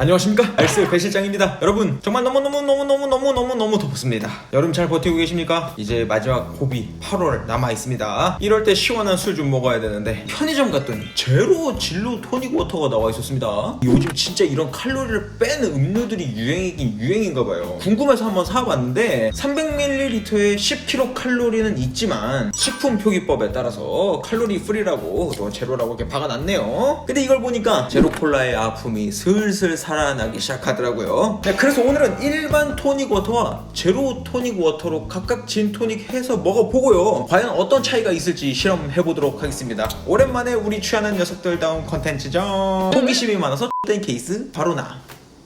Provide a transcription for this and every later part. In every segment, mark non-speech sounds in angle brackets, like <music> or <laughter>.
안녕하십니까? 알스 배 실장입니다. 여러분 정말 너무너무너무너무너무너무너무 덥습니다. 여름 잘 버티고 계십니까? 이제 마지막 고비 8월 남아있습니다. 이럴 때 시원한 술 좀 먹어야 되는데 편의점 갔더니 제로 진로 토닉 워터가 나와 있었습니다. 요즘 진짜 이런 칼로리를 빼는 음료들이 유행이긴 유행인가봐요. 궁금해서 한번 사봤는데 300ml에 10kcal 칼로리는 있지만 식품 표기법에 따라서 칼로리 프리라고 또 제로라고 이렇게 박아놨네요. 근데 이걸 보니까 제로 콜라의 아픔이 슬슬 살아나기 시작하더라고요. 네, 그래서 오늘은 일반 토닉 워터와 제로 토닉 워터로 각각 진 토닉 해서 먹어보고요. 과연 어떤 차이가 있을지 실험해보도록 하겠습니다. 오랜만에 우리 취하는 녀석들다운 컨텐츠죠. 호기심이 많아서 된 케이스 바로 나.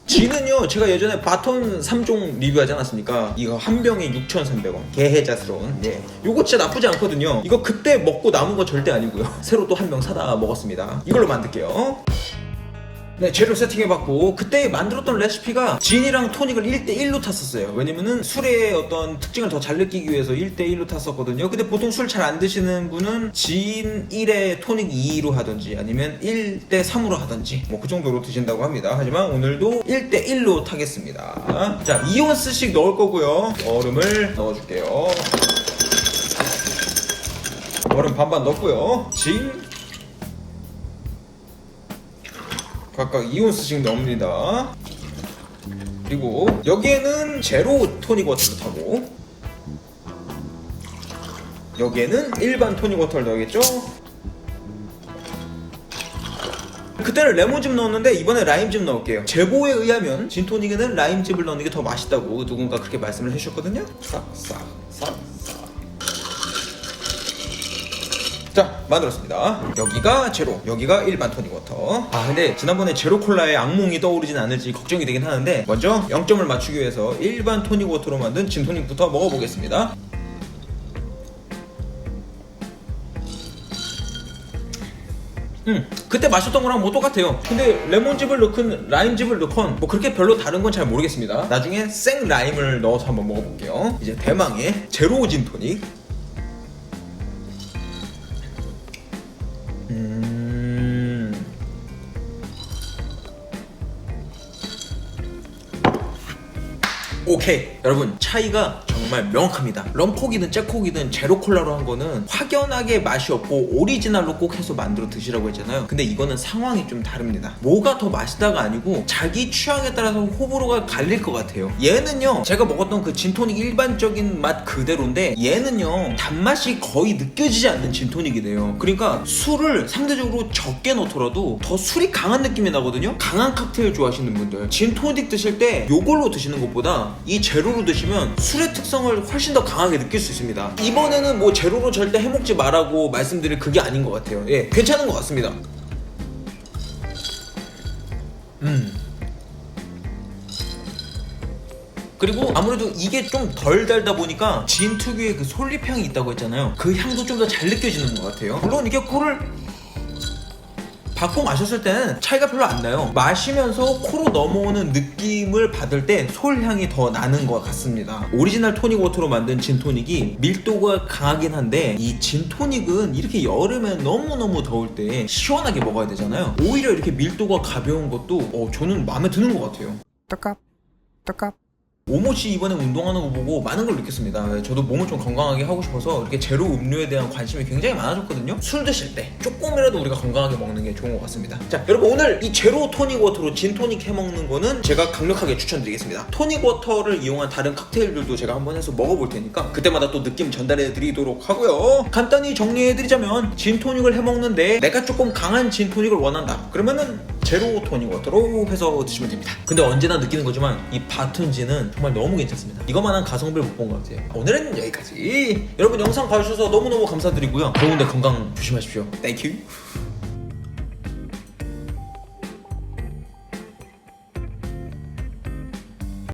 지는요 제가 예전에 바톤 3종 리뷰하지 않았습니까? 이거 한 병에 6,300원. 개해자스러운. 예 요거 진짜 나쁘지 않거든요. 이거 그때 먹고 남은 거 절대 아니고요. <laughs> 새로 또 한 병 사다 먹었습니다. 이걸로 만들게요 네, 재료 세팅해봤고 그때 만들었던 레시피가 진이랑 토닉을 1대1로 탔었어요. 왜냐면은 술의 어떤 특징을 더 잘 느끼기 위해서 1대1로 탔었거든요. 근데 보통 술 잘 안 드시는 분은 진 1에 토닉 2로 하든지 아니면 1대3으로 하든지 뭐 그 정도로 드신다고 합니다. 하지만 오늘도 1대1로 타겠습니다. 자 2온스씩 넣을 거고요. 얼음을 넣어줄게요. 얼음 반반 넣고요. 진 각각 2온스씩 넣습니다. 그리고 여기에는 제로 토닉 워터를 타고 여기에는 일반 토닉 워터를 넣어야겠죠? 그때는 레몬즙 넣었는데 이번에 라임즙 넣을게요. 제보에 의하면 진토닉에는 라임즙을 넣는 게 더 맛있다고 누군가 그렇게 말씀을 해주셨거든요. 싹싹 싹. 자 만들었습니다 여기가 제로 여기가 일반 토닉 워터 아 근데 지난번에 제로 콜라의 악몽이 떠오르진 않을지 걱정이 되긴 하는데 먼저 0점을 맞추기 위해서 일반 토닉 워터로 만든 진 토닉부터 먹어보겠습니다 음, 그때 마셨던 거랑 뭐 똑같아요. 근데 레몬즙을 넣건 라임즙을 넣건 뭐 그렇게 별로 다른 건 잘 모르겠습니다. 나중에 생 라임을 넣어서 한번 먹어볼게요. 이제 대망의 제로 진 토닉. 음. 오케이 여러분 차이가 정말 명확합니다. 럼콕이든 잭콕이든 제로 콜라로 한 거는 확연하게 맛이 없고 오리지널로 꼭 해서 만들어 드시라고 했잖아요. 근데 이거는 상황이 좀 다릅니다. 뭐가 더 맛있다가 아니고 자기 취향에 따라서 호불호가 갈릴 것 같아요. 얘는요 제가 먹었던 그 진토닉 일반적인 맛 그대로인데 얘는요 단맛이 거의 느껴지지 않는 진토닉이래요. 그러니까 술을 상대적으로 적게 넣더라도 더 술이 강한 느낌이 나거든요. 강한 칵테일 좋아하시는 분들. 진토닉 드실 때 요걸로 드시는 것보다 이 제로로 드시면 술의 특성 을 훨씬 더 강하게 느낄 수 있습니다 이번에는 뭐 제로로 절대 해먹지 말라고 말씀드릴 그게 아닌 것 같아요 예 괜찮은 것 같습니다 음 그리고 아무래도 이게 좀 덜 달다 보니까 진 특유의 그 솔잎 향이 있다고 했잖아요. 그 향도 좀 더 잘 느껴지는 것 같아요. 물론 이게 코를 바꿔 마셨을 때는 차이가 별로 안 나요. 마시면서 코로 넘어오는 느낌을 받을 때 솔향이 더 나는 것 같습니다. 오리지널 토닉 워터로 만든 진 토닉이 밀도가 강하긴 한데 이 진 토닉은 이렇게 여름에 너무너무 더울 때 시원하게 먹어야 되잖아요. 오히려 이렇게 밀도가 가벼운 것도 어, 저는 마음에 드는 것 같아요. 떡값 떡값 오모씨 이번에 운동하는 거 보고 많은 걸 느꼈습니다. 저도 몸을 좀 건강하게 하고 싶어서 이렇게 제로 음료에 대한 관심이 굉장히 많아졌거든요. 술 드실 때 조금이라도 우리가 건강하게 먹는 게 좋은 것 같습니다. 자, 여러분 오늘 이 제로 토닉 워터로 진 토닉 해 먹는 거는 제가 강력하게 추천드리겠습니다. 토닉 워터를 이용한 다른 칵테일들도 제가 한번 해서 먹어볼 테니까 그때마다 또 느낌 전달해 드리도록 하고요. 간단히 정리해 드리자면 진 토닉을 해 먹는데 내가 조금 강한 진 토닉을 원한다. 그러면은 제로 토닉 워터로 해서 드시면 됩니다. 근데 언제나 느끼는 거지만 이 바톤진은 정말 너무 괜찮습니다. 이거만한 가성비를 못 본 것 같아요. 오늘은 여기까지. 여러분 영상 봐주셔서 너무너무 감사드리고요. 더운데 건강 조심하십시오. 땡큐.